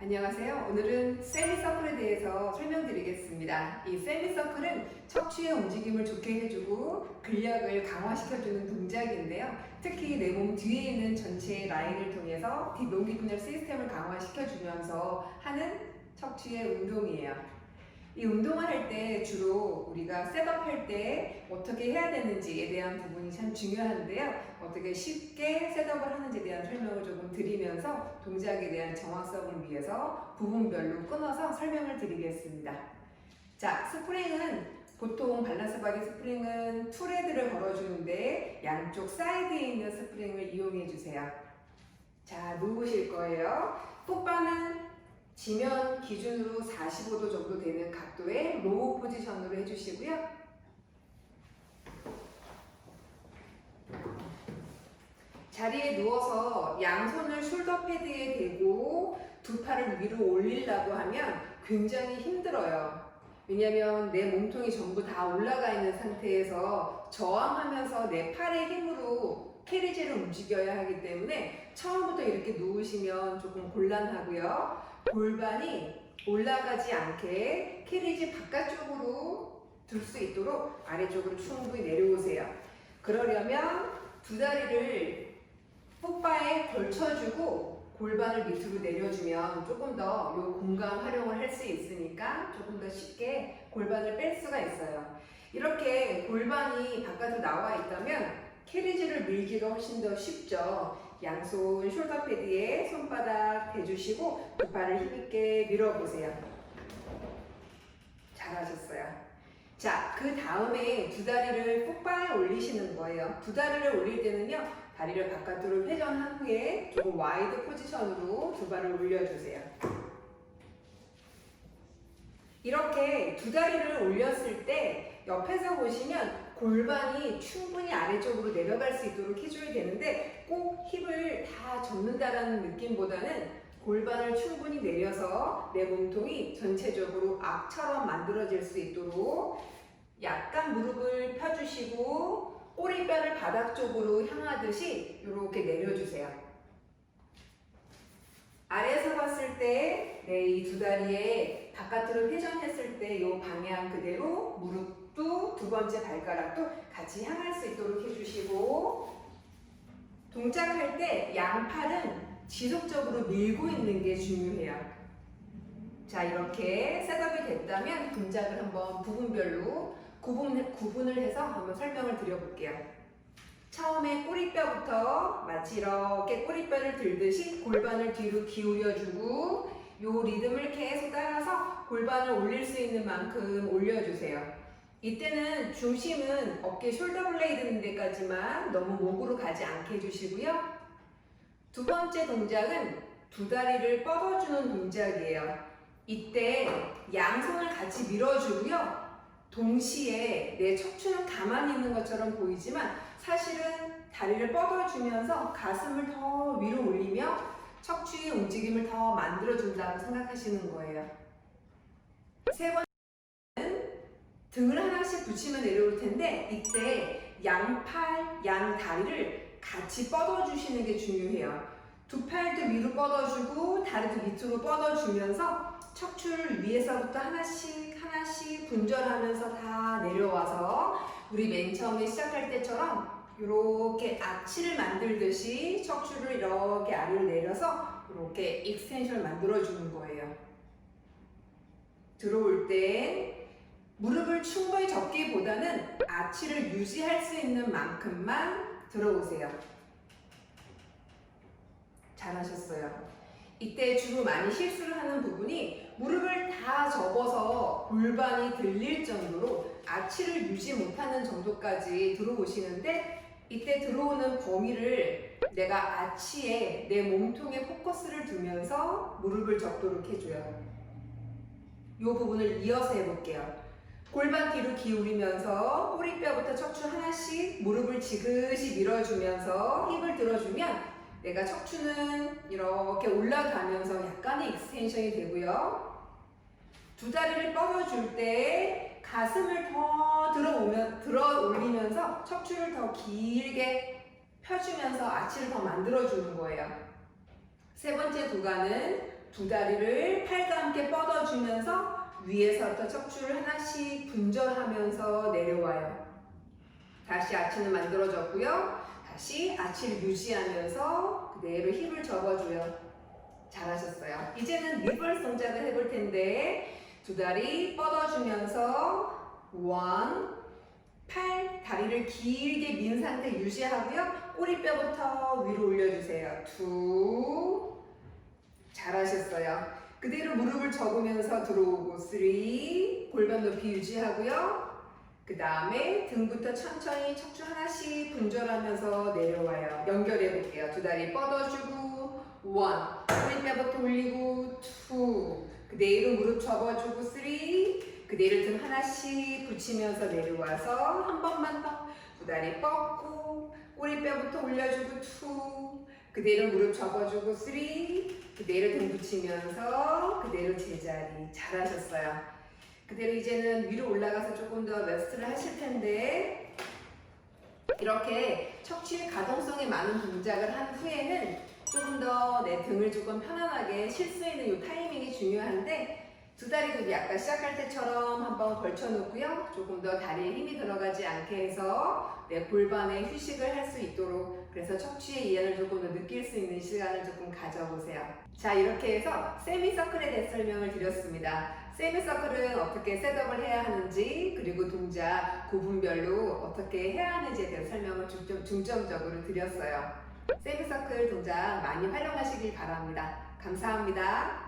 안녕하세요. 오늘은 세미서클에 대해서 설명드리겠습니다. 이 세미서클은 척추의 움직임을 좋게 해주고 근력을 강화시켜주는 동작인데요. 특히 내 몸 뒤에 있는 전체 라인을 통해서 뒷롱기피널 시스템을 강화시켜주면서 하는 척추의 운동이에요. 이 운동을 할 때 주로 우리가 셋업할 때 어떻게 해야 되는지에 대한 부분이 참 중요한데요. 어떻게 쉽게 셋업을 하는지에 대한 설명을 조금 드리면서 동작에 대한 정확성을 위해서 부분별로 끊어서 설명을 드리겠습니다. 자, 스프링은 보통 밸런스 바디 스프링은 투레드를 걸어주는데 양쪽 사이드에 있는 스프링을 이용해 주세요. 자, 누우실 거예요. 풋바는 지면 기준으로 45도 정도 되는 각도의 로우 포지션으로 해주시고요. 자리에 누워서 양손을 숄더 패드에 대고 두 팔을 위로 올리려고 하면 굉장히 힘들어요. 왜냐면 내 몸통이 전부 다 올라가 있는 상태에서 저항하면서 내 팔의 힘으로 캐리지를 움직여야 하기 때문에 처음부터 이렇게 누우시면 조금 곤란하고요. 골반이 올라가지 않게 캐리지 바깥쪽으로 둘 수 있도록 아래쪽으로 충분히 내려오세요. 그러려면 두 다리를 풋바에 걸쳐주고 골반을 밑으로 내려주면 조금 더요 공간 활용을 할 수 있으니까 조금 더 쉽게 골반을 뺄 수가 있어요. 이렇게 골반이 바깥으로 나와 있다면 캐리지를 밀기가 훨씬 더 쉽죠. 양손 숄더 패드에 손바닥 대주시고 두 발을 힘있게 밀어보세요. 잘하셨어요. 자, 그 다음에 두 다리를 풋바에 올리시는 거예요. 두 다리를 올릴 때는요, 다리를 바깥으로 회전한 후에 조금 와이드 포지션으로 두 발을 올려주세요. 이렇게 두 다리를 올렸을 때 옆에서 보시면 골반이 충분히 아래쪽으로 내려갈 수 있도록 해줘야 되는데 꼭 힙을 다 접는다라는 느낌보다는 골반을 충분히 내려서 내 몸통이 전체적으로 악처럼 만들어질 수 있도록 약간 무릎을 펴주시고 꼬리뼈를 바닥 쪽으로 향하듯이 이렇게 내려주세요. 아래에서 봤을 때, 네, 이두 다리에 바깥으로 회전했을 때 이 방향 그대로 무릎도 두 번째 발가락도 같이 향할 수 있도록 해주시고, 동작할 때 양팔은 지속적으로 밀고 있는 게 중요해요. 자, 이렇게 셋업이 됐다면 동작을 한번 부분별로 구분, 구분을 해서 한번 설명을 드려볼게요. 처음에 꼬리뼈부터 마치 이렇게 꼬리뼈를 들듯이 골반을 뒤로 기울여주고 요 리듬을 계속 따라서 골반을 올릴 수 있는 만큼 올려주세요. 이때는 중심은 어깨 숄더 블레이드 데까지만 너무 목으로 가지 않게 해주시고요. 두 번째 동작은 두 다리를 뻗어주는 동작이에요. 이때 양손을 같이 밀어주고요. 동시에 내 척추는 가만히 있는 것처럼 보이지만 사실은 다리를 뻗어주면서 가슴을 더 위로 올리며 척추의 움직임을 더 만들어준다고 생각하시는 거예요. 세 번째는 등을 하나씩 붙이면 내려올 텐데 이때 양팔, 양다리를 같이 뻗어주시는 게 중요해요. 두 팔도 위로 뻗어주고 다리도 밑으로 뻗어주면서 척추를 위에서부터 하나씩 하나씩 분절하면서 다 내려와서 우리 맨 처음에 시작할 때처럼 이렇게 아치를 만들듯이 척추를 이렇게 아래로 내려서 이렇게 익스텐션을 만들어주는 거예요. 들어올 땐 무릎을 충분히 접기보다는 아치를 유지할 수 있는 만큼만 들어오세요. 잘하셨어요. 이때 주로 많이 실수를 하는 부분이 무릎을 다 접어서 골반이 들릴 정도로 아치를 유지 못하는 정도까지 들어오시는데 이때 들어오는 범위를 내가 아치에 내 몸통에 포커스를 두면서 무릎을 접도록 해줘요. 이 부분을 이어서 해볼게요. 골반 뒤로 기울이면서 꼬리뼈부터 척추 하나씩 무릎을 지그시 밀어주면서 힙을 들어주면 내가 척추는 이렇게 올라가면서 약간의 익스텐션이 되고요. 두 다리를 뻗어줄 때 가슴을 더 들어 오면, 들어 올리면서 척추를 더 길게 펴주면서 아치를 더 만들어 주는 거예요. 세 번째 구간은 두 다리를 팔과 함께 뻗어 주면서 위에서부터 척추를 하나씩 분절하면서 내려와요. 다시 아치는 만들어졌고요. 다시 아치를 유지하면서 그대로 힙을 접어줘요. 잘하셨어요. 이제는 리버스 동작을 해볼 텐데 두 다리 뻗어주면서 원, 팔, 다리를 길게 민 상태 유지하고요. 꼬리뼈부터 위로 올려주세요. 투, 잘하셨어요. 그대로 무릎을 접으면서 들어오고 쓰리, 골반 높이 유지하고요. 그 다음에 등부터 천천히 척추 하나씩 분절하면서 내려와요. 연결해 볼게요. 두 다리 뻗어주고 원, 꼬리뼈부터 올리고 투, 그대로 무릎 접어주고 쓰리, 그대로 등 하나씩 붙이면서 내려와서 한 번만 더. 두 다리 뻗고 꼬리뼈부터 올려주고 투, 그대로 무릎 접어주고 쓰리, 그대로 등 붙이면서 그대로 제자리 잘하셨어요. 그대로 이제는 위로 올라가서 조금 더 레스트를 하실 텐데 이렇게 척추의 가동성이 많은 동작을 한 후에는 조금 더 내 등을 조금 편안하게 쉴 수 있는 이 타이밍이 중요한데 두 다리도 약간 시작할 때처럼 한번 걸쳐 놓고요. 조금 더 다리에 힘이 들어가지 않게 해서 내 골반에 휴식을 할 수 있도록 그래서 척추의 이완을 조금 더 느낄 수 있는 시간을 조금 가져보세요. 자 이렇게 해서 세미서클에 대해 설명을 드렸습니다. 세미서클은 어떻게 셋업을 해야 하는지 그리고 동작 구분별로 어떻게 해야 하는지에 대한 설명을 중점, 중점적으로 드렸어요. 세미서클 동작 많이 활용하시길 바랍니다. 감사합니다.